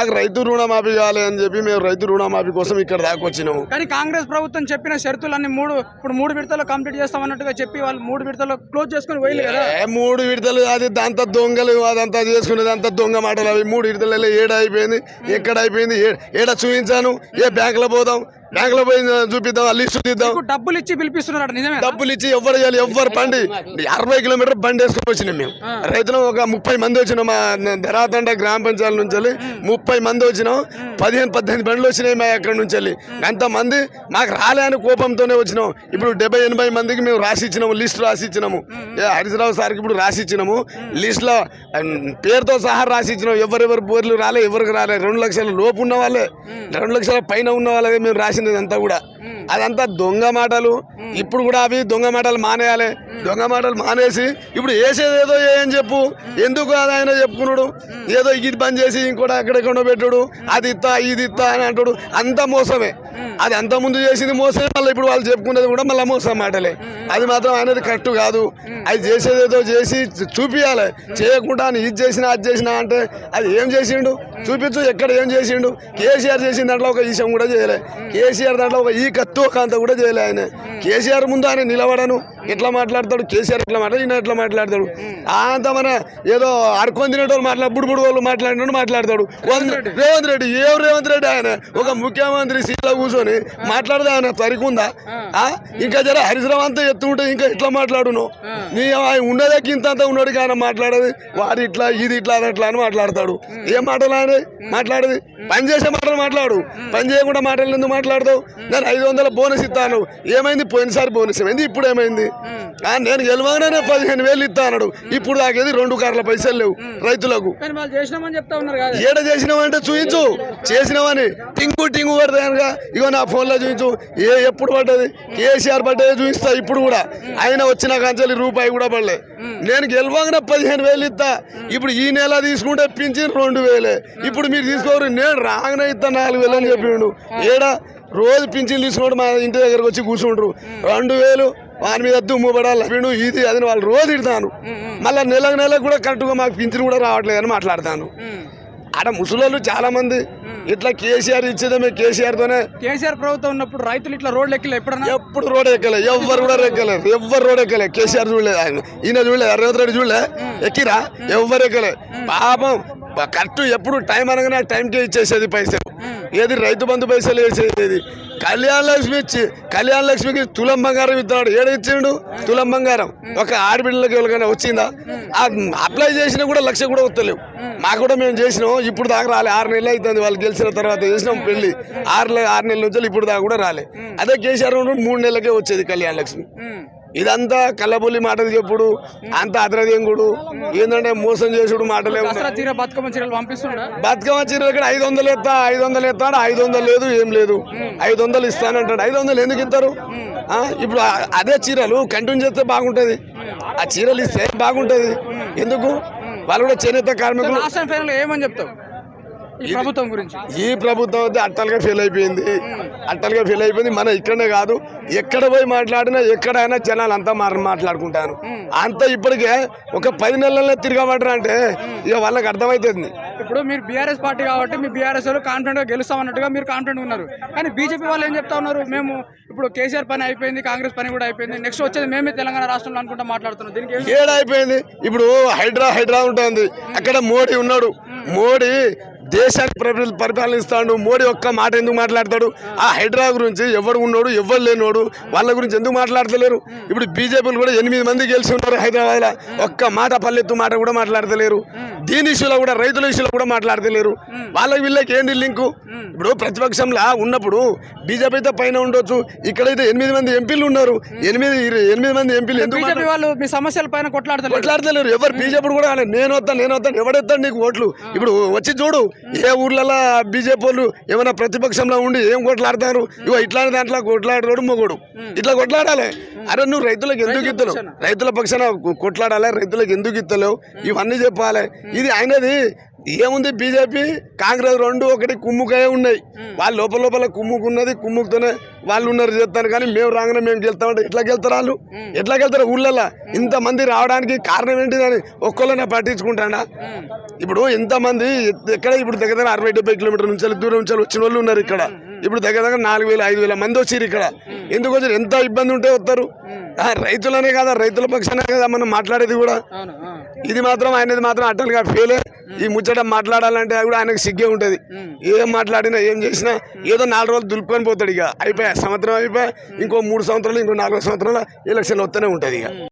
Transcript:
మాకు రైతు రుణమాఫీ కావాలి అని చెప్పి మేము రైతు రుణమాఫీ కోసం ఇక్కడ దాకా వచ్చినాము. కానీ కాంగ్రెస్ ప్రభుత్వం చెప్పిన షరతులన్నీ మూడు ఇప్పుడు మూడు విడతలు కంప్లీట్ చేస్తామన్నట్టుగా చెప్పి వాళ్ళు మూడు విడతలు క్లోజ్ చేసుకుని కదా. ఏ మూడు విడతలు అది అంత దొంగలు అదంతా చేసుకునేది అంత దొంగ మాటలు అవి. మూడు విడతలలో ఏడ అయిపోయింది ఎక్కడ అయిపోయింది ఏడ చూపించాను ఏ బ్యాంకులో పోదాం బ్యాంకులో పోయి చూపిద్దాం లిస్టు తీద్దాం. మీకు డబ్బులు ఇచ్చి పిలిపిస్తున్నాడు నిజమే డబ్బులు ఇచ్చి ఎవరు చేయాలి? ఎవరు బండి? అరవై కిలోమీటర్ బండి వేసుకొని వచ్చినాం మేము. రైతులు ఒక ముప్పై మంది వచ్చినాం. మా ధరాతండ గ్రామ పంచాయతీ నుంచి వెళ్ళి ముప్పై మంది వచ్చినాం. పదిహేను పద్దెనిమిది బండ్లు వచ్చినాయి మా అక్కడి నుంచి వెళ్ళి. అంత మంది మాకు రాలే అని కోపంతోనే వచ్చినాం. ఇప్పుడు డెబ్బై ఎనభై మందికి మేము రాసి ఇచ్చినాము లిస్ట్ రాసి ఇచ్చినాము. హరిశ్రావు సార్కి ఇప్పుడు రాసి ఇచ్చినాము. లిస్ట్లో పేరుతో సహా రాసి ఇచ్చినాం. ఎవరెవరు బోర్లు రాలే ఎవరికి రాలే. రెండు లక్షల లోపు ఉన్న వాళ్ళే. రెండు లక్షల పైన ఉన్న వాళ్ళే మేము రాసినది అంతా కూడా. అదంతా దొంగ మాటలు. ఇప్పుడు కూడా అవి దొంగ మాటలు మానేయాలి. దొంగ మాటలు మానేసి ఇప్పుడు వేసేది ఏదో ఏం చెప్పు. ఎందుకు అది ఆయన చెప్పుకున్నాడు? ఏదో ఇది బంద్ చేసి ఇంకోటి అక్కడెక్కడో పెట్టుడు. అది ఇత్తా ఇది ఇత్తా అని అంటాడు. అంతా మోసమే. అది అంత ముందు చేసింది మోసమే మళ్ళీ ఇప్పుడు వాళ్ళు చెప్పుకునేది కూడా మళ్ళీ మోసం మాటలే. అది మాత్రం అనేది కరెక్ట్ కాదు. అది చేసేది ఏదో చేసి చూపియాలి. చేయకుండా అని ఇది చేసినా అది చేసినా అంటే అది ఏం చేసిండు? చూపించు ఎక్కడ ఏం చేసిండు? కేసీఆర్ చేసిన దాంట్లో ఒక ఈశం కూడా చేయలే. కేసీఆర్ దాంట్లో ఒక ఈ కత్తు ఒక అంత కూడా చేయలే ఆయన. కేసీఆర్ ముందు ఆయన నిలబడను. ఎట్లా మాట్లాడతాడు? కేసీఆర్ ఎట్లా మాట్లాడు? ఈయన ఎట్లా మాట్లాడతాడు? అంత మన ఏదో అడుకొని తినేటోళ్ళు మాట్లాడు బుడుబుడు వాళ్ళు మాట్లాడినట్టు మాట్లాడతాడు. రేవంత్ రెడ్డి. ఏ రేవంత్ రెడ్డి ఆయన? ఒక ముఖ్యమంత్రి సీట్లో కూర్చొని మాట్లాడదా ఆయన? తరికుందా? ఇంకా జర హరిశ్రామ్ అంతా ఎత్తుంటే ఇంకా ఎట్లా మాట్లాడును? నీ ఆయన ఉన్నదే ఇంత అంతా ఉన్నాడు కానీ మాట్లాడేది వాడు ఇట్లా ఇది ఇట్లా అది అట్లా అని మాట్లాడతాడు. ఏం మాటలు ఆయన? మాట్లాడేది? పని చేసే మాటలు మాట్లాడు. పని చేయకుండా మాటలు ఎందుకు మాట్లాడతావు నేను ఐదు వందల బోనస్ ఇస్తాను. ఏమైంది? పోయినసారి బోనస్ ఏమైంది? ఇప్పుడు ఏమైంది? నేను గెలవగానే పదిహేను వేలు ఇస్తా అన్నాడు. ఇప్పుడు దాకేది రెండు కార్ల పైసలు లేవు రైతులకు. చేసినామని ఏడ చేసినావంటే చూపించు చేసినావని టింగు టింగు పడతాయి కనుక ఇగో నా ఫోన్లో చూపించు ఏ ఎప్పుడు పడ్డది? కేసీఆర్ పడ్డది చూపిస్తా ఇప్పుడు కూడా. ఆయన వచ్చిన కంచెలు రూపాయి కూడా పడలే. నేను గెలవంగానే పదిహేను వేలు ఇస్తా. ఇప్పుడు ఈ నెల తీసుకుంటే పింఛన్ రెండు వేలే. ఇప్పుడు మీరు తీసుకోరు. నేను రాగానే ఇస్తా నాలుగు వేలు అని చెప్పిండు. ఏడ? రోజు పింఛన్ తీసుకోండి మా ఇంటి దగ్గరకు వచ్చి కూర్చుంటారు రెండు వేలు వాని మీద దుమ్ము పడాలి పిండు ఇది అది వాళ్ళు రోజు ఇడతాను మళ్ళీ నెలకు నెలకు కూడా కరెక్ట్గా మాకు పింఛన్ కూడా రావట్లేదు అని మాట్లాడతాను ఆడ ముసలోళ్ళు చాలా మంది ఇట్లా కేసీఆర్ ఇచ్చేదేమే కేసీఆర్ తోనే కేసీఆర్ ప్రభుత్వం ఉన్నప్పుడు రైతులు ఇట్లా రోడ్లు ఎక్కిలే ఎప్పుడన్నా? ఎప్పుడు రోడ్ ఎక్కలే ఎవ్వరు కూడా ఎక్కలేరు ఎవ్వరు రోడ్ ఎక్కలే. కేసీఆర్ చూడలేదు ఆయన ఈయన చూడలేదు రేవంత్ రెడ్డి చూడలే? ఎక్కిరా? ఎవ్వరు ఎక్కలే. పాపం కరెక్ట్ ఎప్పుడు టైం అనగానే టైంకే ఇచ్చేసేది పైసలు. ఏది రైతు బంధు పైసలు వేసేది కళ్యాణ లక్ష్మి ఇచ్చి కళ్యాణ లక్ష్మికి తులం బంగారం ఇస్తున్నాడు. ఏడ ఇచ్చిండు? తులం బంగారం. ఒక ఆడబిడ్డలకి ఎవరికైనా వచ్చిందా? అప్లై చేసినా కూడా లక్ష కూడా వస్తలేవు. మాకు కూడా మేము చేసినాం ఇప్పుడు దాకా రాలే. ఆరు నెలలు అవుతుంది వాళ్ళు గెలిచిన తర్వాత చేసినాం పెళ్ళి ఆరు ఆరు నెలల నుంచి ఇప్పుడు దాకా కూడా రాలే. అదే కేసీఆర్ మూడు నెలలకే వచ్చేది కళ్యాణ లక్ష్మి. ఇదంతా కళ్ళబొల్లి మాటలు చెప్పుడు అంత అద్రదేంగుడు ఏంటంటే మోసం చేసుడు మాటలే బతుకమ్మ చీరలు ఇక్కడ ఐదు వందలు ఎత్తా ఐదు వందలు ఎత్తాడు ఐదు వందలు లేదు ఏం లేదు. ఐదు వందలు ఇస్తానంటాడు ఐదు వందలు ఎందుకు ఇస్తారు? ఇప్పుడు అదే చీరలు కంటిన్యూ చేస్తే బాగుంటుంది. ఆ చీరలు ఇస్తే బాగుంటుంది. ఎందుకు? వాళ్ళు కూడా చేనేత కార్మికులు. ఏమని చెప్తావు? ఈ ప్రభుత్వం గురించి. ఈ ప్రభుత్వం అయితే అట్టలుగా ఫెయిల్ అయిపోయింది. అట్టలుగా ఫెయిల్ అయిపోయింది. మన ఇక్కడనే కాదు ఎక్కడ పోయి మాట్లాడినా ఎక్కడైనా జనాలు అంతా మార్ మాట్లాడుకుంటాను అంతా ఇప్పటికే ఒక పది నెలల్లో తిరగబడరా అంటే ఇక వాళ్ళకి అర్థమవుతుంది. ఇప్పుడు మీరు బీఆర్ఎస్ పార్టీ కాబట్టి మీ బీఆర్ఎస్ వాళ్ళు కాన్ఫిడెంట్గా గెలుస్తామన్నట్టుగా మీరు కాన్ఫిడెంట్ ఉన్నారు. కానీ బీజేపీ వాళ్ళు ఏం చెప్తా ఉన్నారు? మేము ఇప్పుడు కేసీఆర్ పని అయిపోయింది కాంగ్రెస్ పని కూడా అయిపోయింది. నెక్స్ట్ వచ్చేది మేమే తెలంగాణ రాష్ట్రంలో అనుకుంటా మాట్లాడుతున్నాం. దీనికి ఏం- ఏడ అయిపోయింది ఇప్పుడు హైడ్రా హైడ్రా ఉంటుంది. అక్కడ మోడీ ఉన్నాడు. మోడీ దేశాన్ని పరి- పరిపాలిస్తాడు. మోడీ ఒక్క మాట ఎందుకు మాట్లాడతాడు? ఆ హైడ్రా గురించి ఎవడు ఉన్నాడు ఎవరు లేనోడు వాళ్ళ గురించి ఎందుకు మాట్లాడతలేరు? ఇప్పుడు బీజేపీలు కూడా ఎనిమిది మంది గెలిచి ఉన్నారు హైదరాబాద్లో ఒక్క మాట పల్లెత్తు మాట కూడా మాట్లాడతలేరు. దీని ఇష్యూలో కూడా రైతుల ఇష్యూలో కూడా మాట్లాడతలేరు. వాళ్ళకి వీళ్ళకి ఏంటి లింకు? ఇప్పుడు ప్రతిపక్షంలో ఉన్నప్పుడు బీజేపీతో పైన ఉండొచ్చు. ఇక్కడైతే ఎనిమిది మంది ఎంపీలు ఉన్నారు. ఎనిమిది ఎనిమిది మంది ఎంపీలు ఎందుకు వాళ్ళు మీ సమస్యల పైన కొట్లాడతలేదు కొట్లాడతలేరు. ఎవరు బీజేపీ కూడా. నేను వస్తాను నేను వస్తాను ఎవడెత్తాడు నీకు ఓట్లు? ఇప్పుడు వచ్చి చూడు ఏ ఊర్లలో బీజేపీ వాళ్ళు ఏమైనా ప్రతిపక్షంలో ఉండి ఏం కొట్లాడతారు? ఇగో ఇట్లాంటి దాంట్లో కొట్లాడతాడు మొగోడు. ఇట్లా కొట్లాడాలి. అరే నువ్వు రైతులకు ఎందుకు ఇత్తలేవు? రైతుల పక్షాన కొట్లాడాలి? రైతులకు ఎందుకు ఇత్తలేవు? ఇవన్నీ చెప్పాలి. ఇది ఆయనది. ఏముంది బీజేపీ? కాంగ్రెస్ రెండు ఒకటి కుమ్ముకే ఉన్నాయి. వాళ్ళు లోపల లోపల కుమ్ముకున్నది కుమ్ముకుతోనే వాళ్ళు ఉన్నారు చేస్తాను కానీ మేము రాగానే మేము గెలుస్తామంటే ఎట్లా గెలుతారు వాళ్ళు? ఎట్లా గెలుతారు ఊళ్ళల్లో? ఇంత మంది రావడానికి కారణం ఏంటిదని ఒక్కళ్ళనే పట్టించుకుంటాడా? ఇప్పుడు ఇంతమంది ఎక్కడ ఇప్పుడు దగ్గర దగ్గర అరవై డెబ్బై కిలోమీటర్ నుంచి దూరం నుంచి వచ్చిన వాళ్ళు ఉన్నారు ఇక్కడ. ఇప్పుడు దగ్గర దగ్గర నాలుగు వేల ఐదు వేల మంది వచ్చారు ఇక్కడ. ఎందుకు వచ్చారు? ఎంత ఇబ్బంది ఉంటే వస్తారు? రైతులనే కదా? రైతుల పక్షానే కదా మనం మాట్లాడేది కూడా. ఇది మాత్రం ఆయనది మాత్రం అట్టలుగా ఫెయిలే. ఈ ముచ్చట మాట్లాడాలంటే కూడా ఆయనకు సిగ్గే ఉంటది. ఏం మాట్లాడినా ఏం చేసినా ఏదో నాలుగు రోజులు దులుపుకొని పోతాడు ఇక. అయిపోయా సంవత్సరం అయిపోయా ఇంకో మూడు సంవత్సరాలు ఇంకో నాలుగు సంవత్సరాలు ఎలక్షన్లు వస్తూనే ఉంటది ఇక.